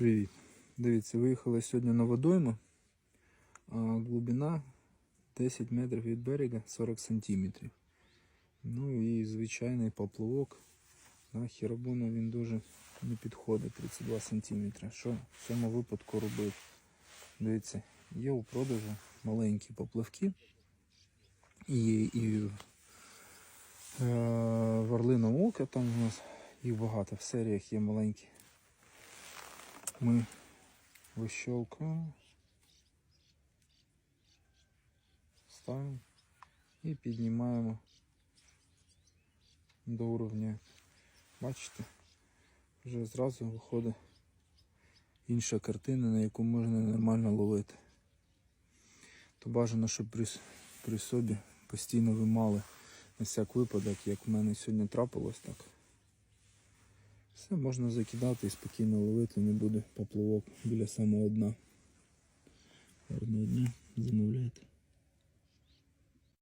Привіт. Дивіться, виїхали сьогодні на водойму. А глибина 10 метрів від берега 40 сантиметрів. Ну і звичайний поплавок. На хірабуна він дуже не підходить 32 сантиметри. Що в цьому випадку робити? Дивіться, є у продажу маленькі поплавки. І, і е, варлина ока там у нас їх багато в серіях є маленькі. Ми вищелкаємо, ставимо і піднімаємо до уровня. Бачите, вже зразу виходить інша картина, на яку можна нормально ловити. То бажано, щоб при, при собі постійно ви мали на всяк випадок, як в мене сьогодні трапилось так. Все можна закидати і спокійно ловити, не буде поплавок біля самого дна. Одного дня.